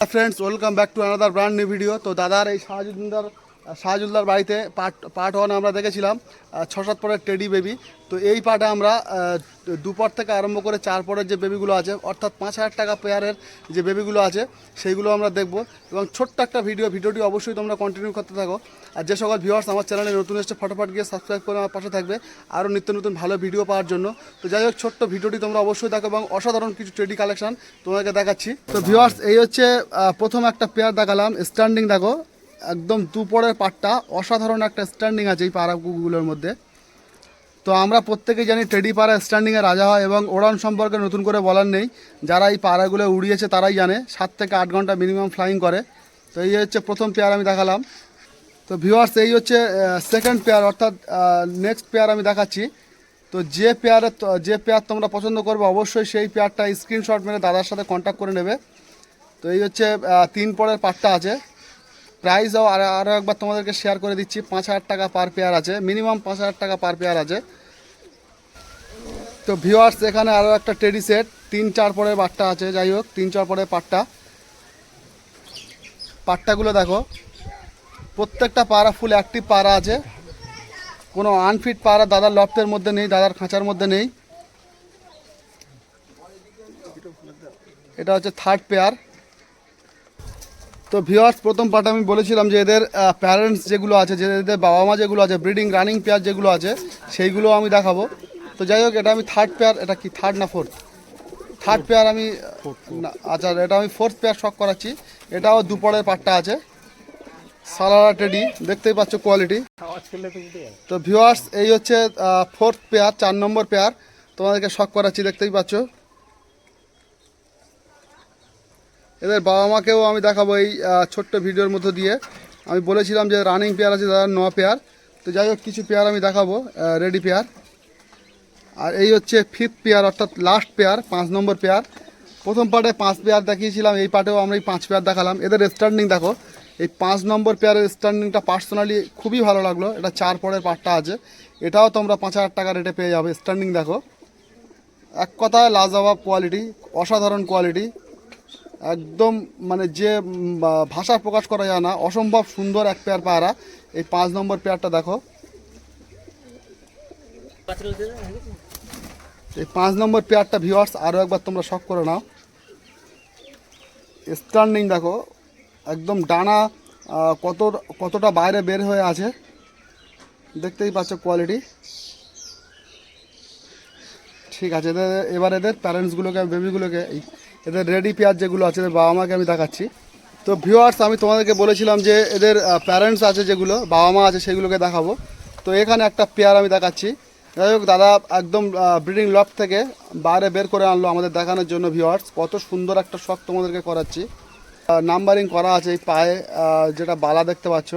friends welcome back to another brand new video তো দাদার এই শাহজুদ্দার শাহজুল্লার বাড়িতে পার্ট পার্ট ওয়ান আমরা দেখেছিলাম ছ সাত পরের টেডি বেবি তো এই পার্টে আমরা দুপর থেকে আরম্ভ করে চার পরের যে বেবিগুলো আছে, অর্থাৎ পাঁচ হাজার টাকা পেয়ারের যে বেবিগুলো আছে, সেইগুলো আমরা দেখব। এবং ছোট্ট একটা ভিডিও ভিডিওটি অবশ্যই তোমরা কন্টিনিউ করতে থাকো। আর যে সকল ভিউয়ার্স আমার চ্যানেলে নতুন এসে ফটোফট গিয়ে সাবস্ক্রাইব করে আমার পাশে থাকবে। আরও নিত্য নতুন ভালো ভিডিও পাওয়ার জন্য। তো যাই হোক, ছোট্ট ভিডিওটি তোমরা অবশ্যই দেখো এবং অসাধারণ কিছু টেডি কালেকশন তোমাকে দেখাচ্ছি। তো ভিউয়ার্স এই হচ্ছে প্রথম একটা পেয়ার দেখালাম। স্ট্যান্ডিং দেখো। একদম দুপরের পাটটা। অসাধারণ একটা স্ট্যান্ডিং আছে এই পাড়াগুলোর মধ্যে। তো আমরা প্রত্যেকেই জানি টেডি পাড়া স্ট্যান্ডিংয়ে রাজা হয় এবং ওড়ান সম্পর্কে নতুন করে বলার নেই। যারা এই পাড়াগুলো উড়িয়েছে তারাই জানে, সাত থেকে আট ঘণ্টা মিনিমাম ফ্লাইং করে। তো এই হচ্ছে প্রথম পেয়ার আমি দেখালাম। তো ভিউয়ার্স এই হচ্ছে সেকেন্ড পেয়ার অর্থাৎ নেক্সট পেয়ার আমি দেখাচ্ছি। তো যে পেয়ারের যে পেয়ার তোমরা পছন্দ করবে অবশ্যই সেই পেয়ারটা স্ক্রিনশট মেরে দাদার সাথে কন্ট্যাক্ট করে নেবে। তো এই হচ্ছে তিন পরের পাটটা আছে। প্রাইসও আর আরও একবার তোমাদেরকে শেয়ার করে দিচ্ছি। পাঁচ হাজার টাকা পার পেয়ার আছে। মিনিমাম পাঁচ হাজার টাকা পার পেয়ার আছে। তো ভিউয়ার্স এখানে আরও একটা টেডি সেট তিন চার পরের পাটটা আছে, যাই হোক, তিন চার পরের পাট্টা। পাট্টাগুলো দেখো। প্রত্যেকটা পাড়া ফুল অ্যাক্টিভ পাড়া আছে। কোনো আনফিট পাড়া দাদার লফটের মধ্যে নেই, দাদার খাঁচার মধ্যে নেই। এটা হচ্ছে থার্ড পেয়ার তো ভিওয়ার্স প্রথম পার্ট আমি বলেছিলাম যে এদের প্যারেন্টস যেগুলো আছে, যে এদের বাবা মা যেগুলো আছে ব্রিডিং রানিং পেয়ার যেগুলো আছে, সেইগুলো আমি দেখাবো। তো যাই হোক, এটা আমি থার্ড পেয়ার এটা কি থার্ড না ফোর্থ থার্ড পেয়ার আমি আচ্ছা এটা আমি ফোর্থ পেয়ার শখ করাচ্ছি। এটাও দুপরের পার্টটা আছে। সালারা টেডি দেখতেই পাচ্ছ কোয়ালিটি তো ভিওয়ার্স এই হচ্ছে ফোর্থ পেয়ার চার নম্বর পেয়ার তোমাদেরকে শখ করাচ্ছি, দেখতেই পাচ্ছ। এদের বাবা মাকেও আমি দেখাবো এই ছোট্ট ভিডিওর মধ্য দিয়ে। আমি বলেছিলাম যে রানিং পেয়ার আছে, তারা ন পেয়ার তো যাই হোক, কিছু পেয়ার আমি দেখাবো রেডি পেয়ার আর এই হচ্ছে ফিফথ পেয়ার অর্থাৎ লাস্ট পেয়ার পাঁচ নম্বর পেয়ার প্রথম পার্টে পাঁচ পেয়ার দেখিয়েছিলাম, এই পার্টেও আমরা এই পাঁচ পেয়ার দেখালাম। এদের স্ট্যান্ডিং দেখো, এই পাঁচ নম্বর পেয়ারের স্ট্যান্ডিংটা পার্সোনালি খুবই ভালো লাগল। এটা চার পরের পার্টটা আছে। এটাও তোমরা পাঁচ হাজার টাকা রেটে পেয়ে যাবে। স্ট্যান্ডিং দেখো। এক কথায় লাজবাব কোয়ালিটি অসাধারণ কোয়ালিটি একদম মানে যে ভাষা প্রকাশ করা যায় না, অসম্ভব সুন্দর এক পেয়ার পায়রা এই পাঁচ নম্বর পেয়ারটা দেখো। এই পাঁচ নম্বর পেয়ারটা ভিউয়ার্স আরও একবার তোমরা শখ করে নাও। স্ট্যান্ডিং দেখো। একদম ডানা কত, কতটা বাইরে বের হয়ে আছে। দেখতেই পাচ্ছ কোয়ালিটি ঠিক আছে, এদের, এবার এদের প্যারেন্টসগুলোকে বেবিগুলোকে এই এদের রেডি পেয়ার যেগুলো আছে, এদের বাবা মাকে আমি দেখাচ্ছি। তো ভিউয়ার্স আমি তোমাদেরকে বলেছিলাম যে এদের প্যারেন্টস আছে যেগুলো, বাবা মা আছে সেগুলোকে দেখাবো। তো এখানে একটা পেয়ার আমি দেখাচ্ছি। যাই হোক, দাদা একদম ব্রিডিং লফ থেকে বাইরে বের করে আনলো আমাদের দেখানোর জন্য ভিউয়ার্স কত সুন্দর একটা শখ তোমাদেরকে করাচ্ছি। নাম্বারিং করা আছে এই পায়ে যেটা বালা দেখতে পাচ্ছ।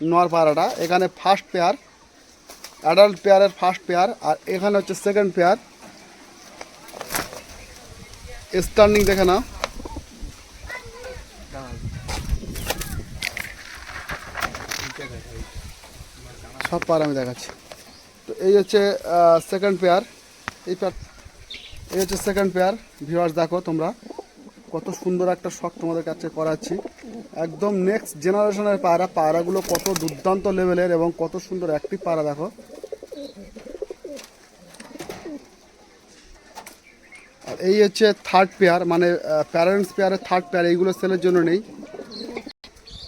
নর পাড়াটা। এখানে ফার্স্ট পেয়ার অ্যাডাল্ট পেয়ারের ফার্স্ট পেয়ার আর এখানে হচ্ছে সেকেন্ড পেয়ার স্টার্নিং দেখে না। সব পার আমি দেখাচ্ছি। তো এই হচ্ছে সেকেন্ড পেয়ার এই পেয়ার এই হচ্ছে সেকেন্ড পেয়ার ভিউয়ার্স দেখো তোমরা, কত সুন্দর একটা শখ তোমাদের কাছে করাচ্ছি। একদম নেক্সট জেনারেশনের পায়রা। পায়রাগুলো কত দুর্দান্ত লেভেলের এবং কত সুন্দর অ্যাক্টিভ পায়রা, দেখো। এই হচ্ছে থার্ড পেয়ার মানে প্যারেন্টস পেয়ারের থার্ড পেয়ার এইগুলো সেলের জন্য নেই।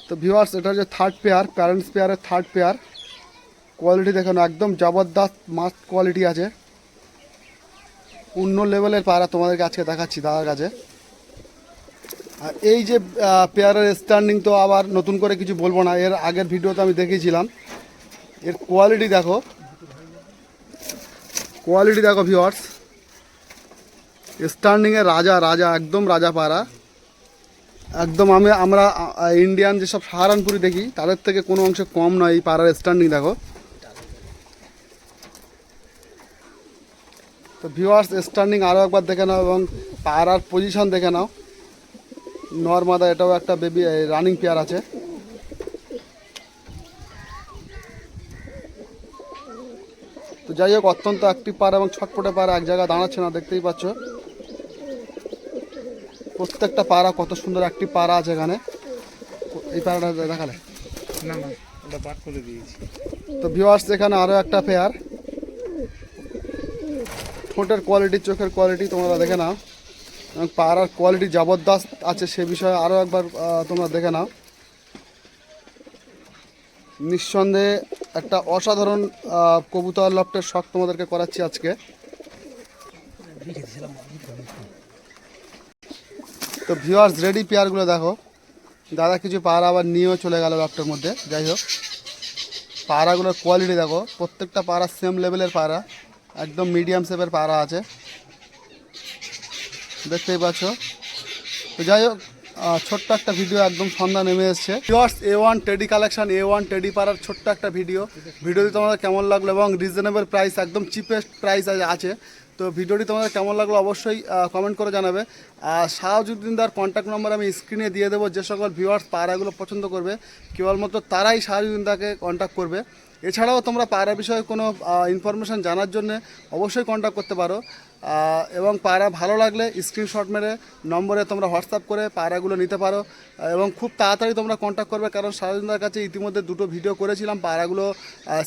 তো ভিউয়ার্স এটা হচ্ছে থার্ড পেয়ার প্যারেন্টস পেয়ারের থার্ড পেয়ার কোয়ালিটি দেখুন, একদম জবরদস্ত মাস্ট কোয়ালিটি আছে। অন্য লেভেলের পায়রা তোমাদেরকে আজকে দেখাচ্ছি, দাদার কাছে। আর এই যে পেয়ারের স্ট্যান্ডিং তো আবার নতুন করে কিছু বলব না, এর আগের ভিডিওতে আমি দেখিয়েছিলাম। এর কোয়ালিটি দেখো। কোয়ালিটি দেখো ভিওয়ার্স স্ট্যান্ডিংয়ের রাজা রাজা, একদম রাজা পাড়া একদম আমি, আমরা ইন্ডিয়ান যেসব সাহারানপুরি দেখি, তাদের থেকে কোনো অংশে কম নয় এই পাড়ার স্ট্যান্ডিং দেখো। তো ভিউয়ার্স স্ট্যান্ডিং আরও একবার দেখে নাও এবং পাড়ার পজিশন দেখে নাও। নর্মাদা, এটাও একটা বেবি রানিং পেয়ার আছে। তো যাই হোক, অত্যন্ত অ্যাক্টিভ পার এবং ছটপটে পার এক জায়গায় দাঁড়াচ্ছে না, দেখতেই পাচ্ছ। প্রত্যেকটা পাড়া কত সুন্দর একটি পাড়া আছে এখানে। এই পাড়াটা দেখালে? না না ওটা বার করে দিয়েছি। তো ভিউয়ার্স এখানে আরও একটা পেয়ার ঠোঁটের কোয়ালিটি চোখের কোয়ালিটি তোমরা দেখে নাও। এবং পাড়ার কোয়ালিটি জবরদস্ত আছে সে বিষয়ে আরও একবার তোমরা দেখে নাও। নিঃসন্দেহে একটা অসাধারণ কবুতর লফটের শখ তোমাদেরকে করাচ্ছি আজকে। তো ভিওয়ার্স রেডি পেয়ারগুলো দেখো। দাদা কিছু পাড়া আবার নিয়েও চলে গেল ল্যাপটপের মধ্যে। যাই হোক পাড়াগুলোর কোয়ালিটি দেখো, প্রত্যেকটা পাড়া সেম লেভেলের পাড়া একদম মিডিয়াম শেপের পাড়া আছে। দেখতেই পাচ্ছ। তো যাই হোক ছোট্ট একটা ভিডিও একদম সন্ধ্যা নেমে এসছে। Years A one teddy collection A one teddy পাড়ার ছোট্ট একটা ভিডিও ভিডিওটি তোমাদের কেমন লাগল এবং রিজনেবল প্রাইস একদম চিপেস্ট প্রাইস আছে। তো ভিডিওটি তোমাদের কেমন লাগল অবশ্যই কমেন্ট করে জানাবে। আর শাহজুদ্দিনদার কন্ট্যাক্ট নম্বর আমি স্ক্রিনে দিয়ে দেবো। যে সকল ভিউয়ার্স পাড়াগুলো পছন্দ করবে, কেবলমাত্র তারাই শাহজুদ্দিনদাকে কন্ট্যাক্ট করবে। এছাড়াও তোমরা পায়রা বিষয়ে কোনো ইনফরমেশান জানার জন্য অবশ্যই কন্ট্যাক্ট করতে পারো। এবং পায়রা ভালো লাগলে স্ক্রিনশট মেরে নম্বরে তোমরা হোয়াটসঅ্যাপ করে পায়রাগুলো নিতে পারো। এবং খুব তাড়াতাড়ি তোমরা কন্ট্যাক্ট করবে কারণ সারাদিনদার কাছে ইতিমধ্যে দুটো ভিডিও করেছিলাম। পায়রাগুলো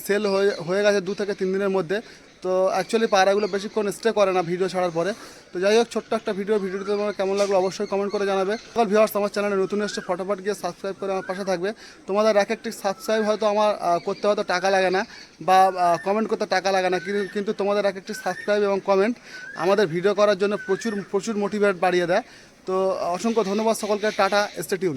সেল হয়ে হয়ে গেছে দু থেকে তিন দিনের মধ্যে। তো অ্যাকচুয়ালি পায়রাগুলো বেশিক্ষণ স্টে করে না ভিডিও ছাড়ার পরে। তো যাই হোক, ছোট্ট একটা ভিডিও ভিডিওটি তোমার কেমন লাগল অবশ্যই কমেন্ট করে জানাবে। সকল ভিউয়ার্স আমার চ্যানেলে নতুন এসছে, ফটোফট গিয়ে সাবস্ক্রাইব করে আমার পাশে থাকবে। তোমাদের এক একটি সাবস্ক্রাইব হয়তো আমার করতে হয়তো টাকা লাগে না, বা কমেন্ট করতে টাকা লাগে না কিন্তু- কিন্তু তোমাদের এক একটি সাবস্ক্রাইব এবং কমেন্ট আমাদের ভিডিও করার জন্য প্রচুর প্রচুর মোটিভেট বাড়িয়ে দেয়। তো, অসংখ্য ধন্যবাদ সকলকে, টাটা স্টেটিউন